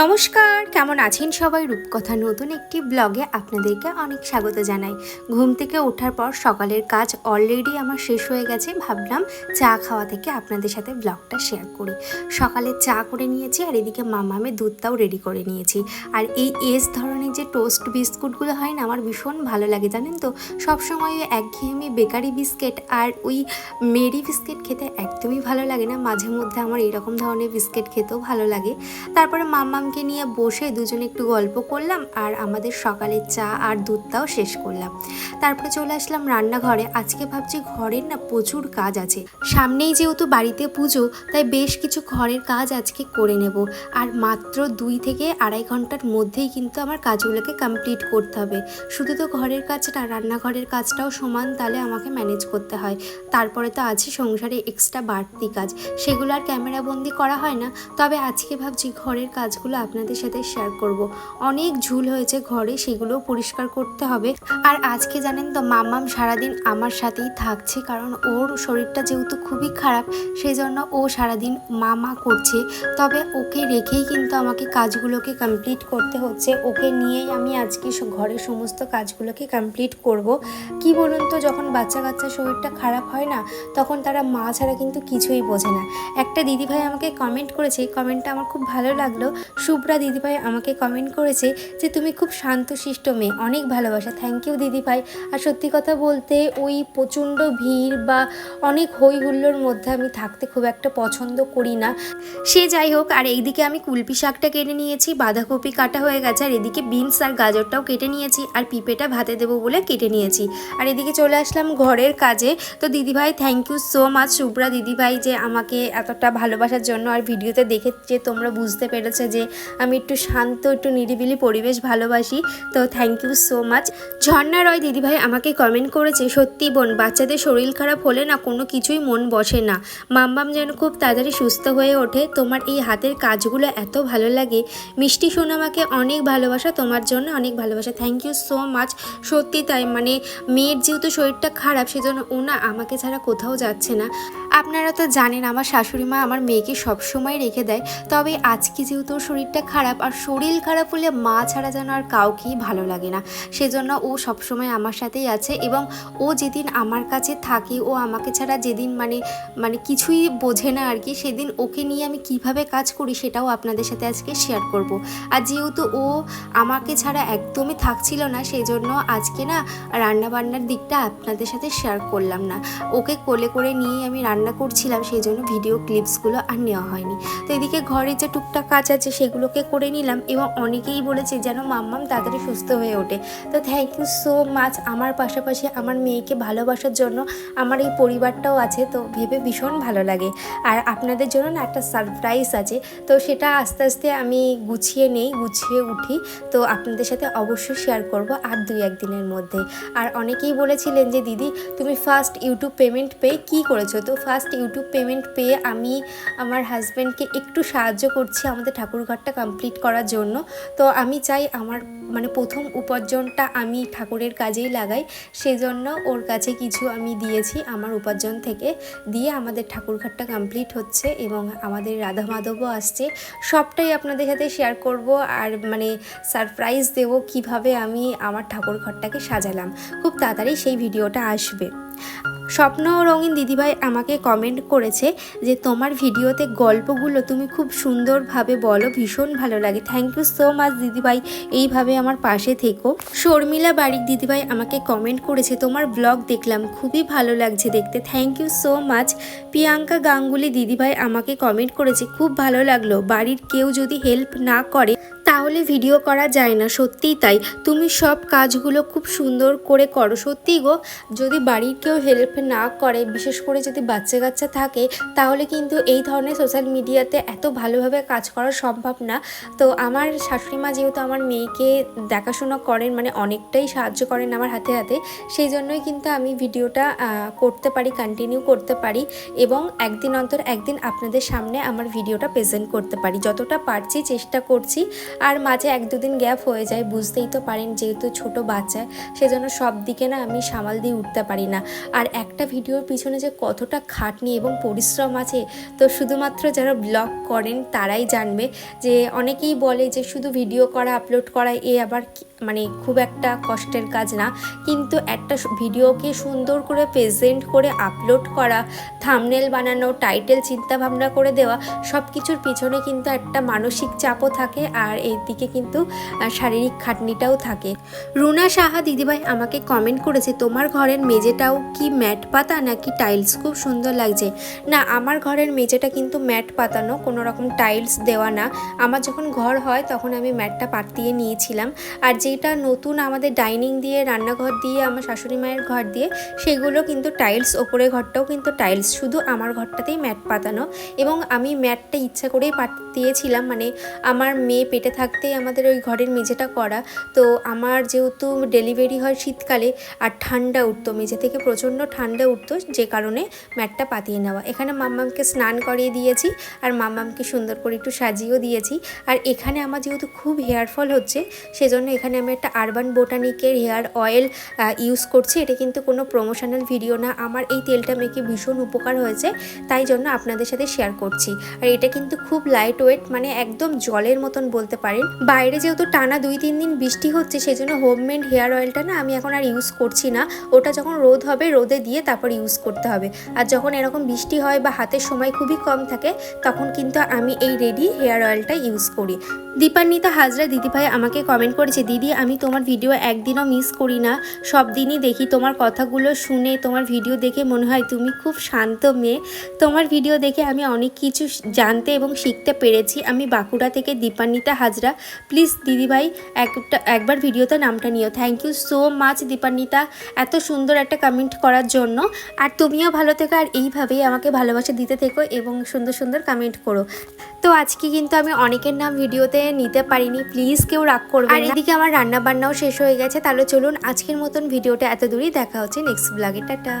নমস্কার, কেমন আছেন সবাই? রূপকথা নতুন একটি ব্লগে আপনাদেরকে অনেক স্বাগত জানাই। ঘুম থেকে ওঠার পর সকালের কাজ অলরেডি আমার শেষ হয়ে গেছে। ভাবলাম চা খাওয়া থেকে আপনাদের সাথে ব্লগটা শেয়ার করি। সকালে চা করে নিয়েছি আর এদিকে মামামে দুধটাও রেডি করে নিয়েছি। আর এই এস ধরনের যে টোস্ট বিস্কুটগুলো হয় না, আমার ভীষণ ভালো লাগে, জানেন তো? সবসময় ওই একঘেয়েমি বেকারি বিস্কিট আর ওই মেরি বিস্কিট খেতে একদমই ভালো লাগে না। মাঝে মধ্যে আমার এরকম ধরনের বিস্কিট খেতেও ভালো লাগে। তারপরে মাম্মামকে নিয়ে বসে দুজনে একটু গল্প করলাম আর আমাদের সকালের চা আর দুধটাও শেষ করলাম। তারপরে চলে আসলাম রান্নাঘরে। আজকে ভাবছি ঘরের না প্রচুর কাজ আছে। সামনেই যেহেতু বাড়িতে পুজো, তাই বেশ কিছু ঘরের কাজ আজকে করে নেব। আর মাত্র দুই থেকে আড়াই ঘণ্টার মধ্যেই কিন্তু আমার কাজগুলোকে কমপ্লিট করতে হবে। শুধু তো ঘরের কাজটা রান্নাঘরের কাজটাও সমান তাহলে আমাকে ম্যানেজ করতে হয়। তারপরে তো আছে সংসারে এক্সট্রা বাড়তি কাজ। সেগুলো আর ক্যামেরাবন্দি করা হয় না। তবে আজকে ভাবছি ঘরের কাজগুলো আপনাদের সাথে শেয়ার করব। অনেক ঝুল হয়েছে ঘরে, সেগুলোও পরিষ্কার করতে হবে। আর আজকে জানেন তো, মাম্মাম সারাদিন আমার সাথেই থাকছে, কারণ ওর শরীরটা যেহেতু খুবই খারাপ সেই জন্য ও সারাদিন মা মা করছে। তবে ওকে রেখেই কিন্তু আমাকে কাজগুলোকে কমপ্লিট করতে হচ্ছে। ওকে নিয়েই আমি আজকে ঘরের সমস্ত কাজগুলোকে কমপ্লিট করব। কি বলুন তো, যখন বাচ্চা কাচ্চার শরীরটা খারাপ হয় না, তখন তারা মা ছাড়া কিন্তু কিছুই বোঝে না। একটা দিদিভাই আমাকে কমেন্ট করেছে কমেন্টটা আমার খুব ভালো লাগল। শুভ্রা দিদিভাই আমাকে কমেন্ট করেছে যে, তুমি খুব শান্তশিষ্ট মেয়ে, অনেক ভালোবাসা থ্যাংক ইউ দিদিভাই। আর সত্যি কথা বলতে, ওই প্রচণ্ড ভিড় বা অনেক হই হুল্লোর মধ্যে আমি থাকতে খুব একটা পছন্দ করি না। সে যাই হোক, আর এইদিকে আমি কুলপি শাকটা কেটে নিয়েছি, বাঁধাকপি কাটা হয়ে গেছে, আর এদিকে বিনস আর গাজরটাও কেটে নিয়েছি, আর পিঁপেটা ভাতে দেবো বলে কেটে নিয়েছি। আর এদিকে চলে আসলাম ঘরের কাজে। তো দিদিভাই thank you so much Shubhra দিদিভাই যে আমাকে এতটা ভালোবাসার জন্য, আর ভিডিওতে দেখে যে তোমরা বুঝতে পেরেছ যে আমি একটু শান্ত, একটু নিরিবিলি পরিবেশ ভালোবাসি। তো thank you so much Jharna Roy দিদিভাই আমাকে কমেন্ট করেছে, সত্যি বোন, বাচ্চাদের শরীর খারাপ হলে না কোনো কিছুই মন বসে না। মাম্মাম যেন খুব তাড়াতাড়ি সুস্থ হয়ে ওঠে। তোমার এই হাতের কাজগুলো এত ভালো লাগে। মিষ্টি সোনামাকে অনেক ভালোবাসা, তোমার জন্য অনেক ভালোবাসা। থ্যাংক ইউ সো মাচ সত্যি তাই মানে মেয়ের যেহেতু শরীরটা খারাপ, সেজন্য ও না আমাকে ছাড়া কোথাও যাচ্ছে না। আপনারা তো জানেন, আমার শাশুড়ি মা আমার মেয়েকে সবসময় রেখে দেয়। তবে আজকে যেহেতু শরীরটা খারাপ আর শরীর খারাপ হলে মা ছাড়া যেন আর কাউকেই ভালো লাগে না। সেজন্য ও সবসময় আমার সাথেই আছে এবং ও যেদিন আমার কাছে থাকে, ও আমাকে ছাড়া যেদিন মানে মানে কিছুই বোঝে না আর কি, সেদিন ওকে নিয়ে আমি কীভাবে কাজ করি সেটাও আপনাদের সাথে আজকে শেয়ার করব। আর যেহেতু ও আমাকে ছাড়া একদমই থাকছিল না সেই জন্য আজকে না রান্নাবান্নার দিকটা আপনাদের সাথে শেয়ার করলাম না। ওকে কোলে করে নিয়ে আমি রান্না করছিলাম সেই জন্য ভিডিও ক্লিপসগুলো আর নেওয়া হয়নি। তো এদিকে ঘরে যে টুকটাক কাজ আছে সেগুলোকে করে নিলাম এবং অনেকেই বলেছে যেন মাম্মাম তাড়াতাড়ি সুস্থ হয়ে ওঠে। তো থ্যাংক ইউ সো মাচ আমার পাশাপাশি আমার মেয়েকে ভালোবাসার জন্য আমার এই পরিবারটাও আছে, তো ভেবে ভীষণ ভালো লাগে। আর আপনাদের জন্য না একটা সারপ্রাইজ আছে, তো সেটা আস্তে আস্তে আমি গুছিয়ে নেই, গুছিয়ে উঠি। তো আপনাদের সাথে অবশ্যই শেয়ার করব আর দুই একদিনের মধ্যে। আর অনেকেই বলেছিলেন যে, দিদি, তুমি ফার্স্ট ইউটিউব পেমেন্ট পেয়ে কী করেছ? তো ফার্স্ট ইউটিউব পেমেন্ট পেয়ে আমি আমার হাজব্যান্ডকে একটু সাহায্য করছি, আমাদের ঠাকুরঘরটা কমপ্লিট করার জন্য। তো আমি চাই আমার মানে প্রথম উপার্জনটা আমি ঠাকুরের কাজেই লাগাই। সেজন্য ওর কাছে কিছু আমি দিয়েছি আমার উপার্জন থেকে। দিয়ে আমাদের ঠাকুরঘরটা কমপ্লিট হচ্ছে এবং আমাদের রাধা মাধবও আসছে। সবটাই আপনাদের সাথে শেয়ার করব আর মানে সারপ্রাইজ দেবো কীভাবে আমি আমার ঠাকুর ঘরটাকে সাজালাম। খুব তাড়াতাড়ি সেই ভিডিওটা আসবে। স্বপ্ন রঙিন দিদিভাই আমাকে কমেন্ট করেছে যে তোমার ভিডিওতে গল্পগুলো তুমি খুব সুন্দরভাবে বলো, ভীষণ ভালো লাগে। থ্যাংক ইউ সো মাচ দিদিভাই, এইভাবে আমার পাশে থেকো। শর্মিলা বাড়ির দিদিভাই আমাকে কমেন্ট করেছে, তোমার ব্লগ দেখলাম, খুবই ভালো লাগছে দেখতে। Thank you so much Priyanka Ganguly দিদিভাই আমাকে কমেন্ট করেছে, খুব ভালো লাগল। বাড়ির কেউ যদি হেল্প না করে তাহলে ভিডিও করা যায় না, সত্যিই তাই। তুমি সব কাজগুলো খুব সুন্দর করে করো, সত্যিই গো। যদি বাড়ির কেউ হেল্প না করে, বিশেষ করে যদি বাচ্চা কাচ্চা থাকে, তাহলে কিন্তু এই ধরনের সোশ্যাল মিডিয়াতে এত ভালোভাবে কাজ করা সম্ভব না। তো আমার শাশুড়ি মা যেহেতু আমার মেয়েকে দেখাশোনা করেন মানে অনেকটাই সাহায্য করেন আমার হাতে হাতে, সেই জন্যই কিন্তু আমি ভিডিওটা করতে পারি কন্টিনিউ করতে পারি এবং একদিন অন্তর একদিন আপনাদের সামনে আমার ভিডিওটা প্রেজেন্ট করতে পারি। যতটা পারছি চেষ্টা করছি আর মাঝে এক দুদিন গ্যাপ হয়ে যায়, বুঝতেই তো পারেন যেহেতু ছোট বাচ্চা, সেজন্য সব দিকে না আমি সামাল দিয়ে উঠতে পারি না। আর একটা ভিডিওর পিছনে যে কতটা খাটনি এবং পরিশ্রম আছে, তো শুধুমাত্র যারা ব্লগ করেন তারাই জানবে যে অনেকেই বলে যে শুধু ভিডিও করা, আপলোড করা, এ আবার মানে খুব একটা কষ্টের কাজ না। কিন্তু একটা ভিডিওকে সুন্দর করে প্রেজেন্ট করে আপলোড করা, থামনেল বানানো, টাইটেল চিন্তা ভাবনা করে দেওয়া সব কিছুর পিছনে কিন্তু একটা মানসিক চাপও থাকে। আর এই দিকে কিন্তু শারীরিক খাটনিটাও থাকে। রুনা সাহা দিদিভাই আমাকে কমেন্ট করেছে, তোমার ঘরের মেঝেটাও কি ম্যাট পাতা নাকি টাইলস খুব সুন্দর লাগছে। না, আমার ঘরের মেঝেটা কিন্তু ম্যাট পাতানো, কোনো রকম টাইলস দেওয়া না। আমার যখন ঘর হয়, তখন আমি ম্যাটটা পাতিয়ে নিয়েছিলাম। আর যেটা নতুন আমাদের ডাইনিং দিয়ে, রান্নাঘর দিয়ে, আমার শাশুড়ি মায়ের ঘর দিয়ে, সেগুলো কিন্তু টাইলস ওপরের ঘরটাও কিন্তু টাইলস শুধু আমার ঘরটাতেই ম্যাট পাতানো। এবং আমি ম্যাটটা ইচ্ছা করেই পাতিয়েছিলাম। মানে আমার মেয়ে পেটে থাকতেই আমাদের ওই ঘরের মেঝেটা করা। তো আমার যেহেতু ডেলিভারি হয় শীতকালে আর ঠান্ডা উঠতো, মেঝে থেকে প্রচণ্ড ঠান্ডা উঠতো, যে কারণে ম্যাটটা পাতিয়ে নেওয়া। এখানে মাম্মামকে স্নান করিয়ে দিয়েছি আর মাম্মামকে সুন্দর করে একটু সাজিয়েও দিয়েছি। আর এখানে আমার যেহেতু খুব হেয়ার ফল হচ্ছে, সেজন্য এখানে আমি একটা আরবান বোটানিকের হেয়ার অয়েল ইউজ করছি। এটা কিন্তু কোনো প্রমোশনাল ভিডিও না। আমার এই তেলটা মেখে ভীষণ উপকার হয়েছে, তাই জন্য আপনাদের সাথে শেয়ার করছি। আর এটা কিন্তু খুব লাইট ওয়েট মানে একদম জলের মতন বলতে পারেন বাইরে যেহেতু টানা দুই, তিন দিন বৃষ্টি হচ্ছে, সেজন্য হোমমেড হেয়ার অয়েলটা না আমি এখন আর ইউজ করছি না। ওটা যখন রোদ হবে, রোদে দিয়ে তারপর ইউজ করতে হবে। আর যখন এরকম বৃষ্টি হয় বা হাতের সময় খুবই কম থাকে, তখন কিন্তু আমি এই রেডি হেয়ার অয়েলটা ইউজ করি। দীপান্বিতা হাজরা দিদিভাই আমাকে কমেন্ট করেছে, দিদি, আমি তোমার ভিডিও একদিনও মিস করি না। সব দিনই দেখি তোমার কথাগুলো শুনে, তোমার ভিডিও দেখে মনে হয় তুমি খুব শান্ত মেয়ে। তোমার ভিডিও দেখে আমি অনেক কিছু জানতে এবং শিখতে পেরেছি। আমি বাঁকুড়া থেকে দীপান্বিতা হাজরা প্লিজ দিদিভাই, একটা, একবার ভিডিওতে নামটা নিও। Thank you so much Dipanwita, এত সুন্দর একটা কমেন্ট করার জন্য। আর তুমিও ভালো থেকো, আর এইভাবেই আমাকে ভালোবাসা দিতে থেকো এবং সুন্দর সুন্দর কমেন্ট করো। তো আজকে কিন্তু আমি অনেকের নাম ভিডিওতে নিতে পারিনি প্লিজ কেউ রাগ করবে আর এদিকে আমার রান্না বান্নাও শেষ হয়ে গেছে, তাহলে চলুন আজকের মতন ভিডিওটা এত দূরই দেখা হচ্ছে নেক্সট ব্লগে টাটা।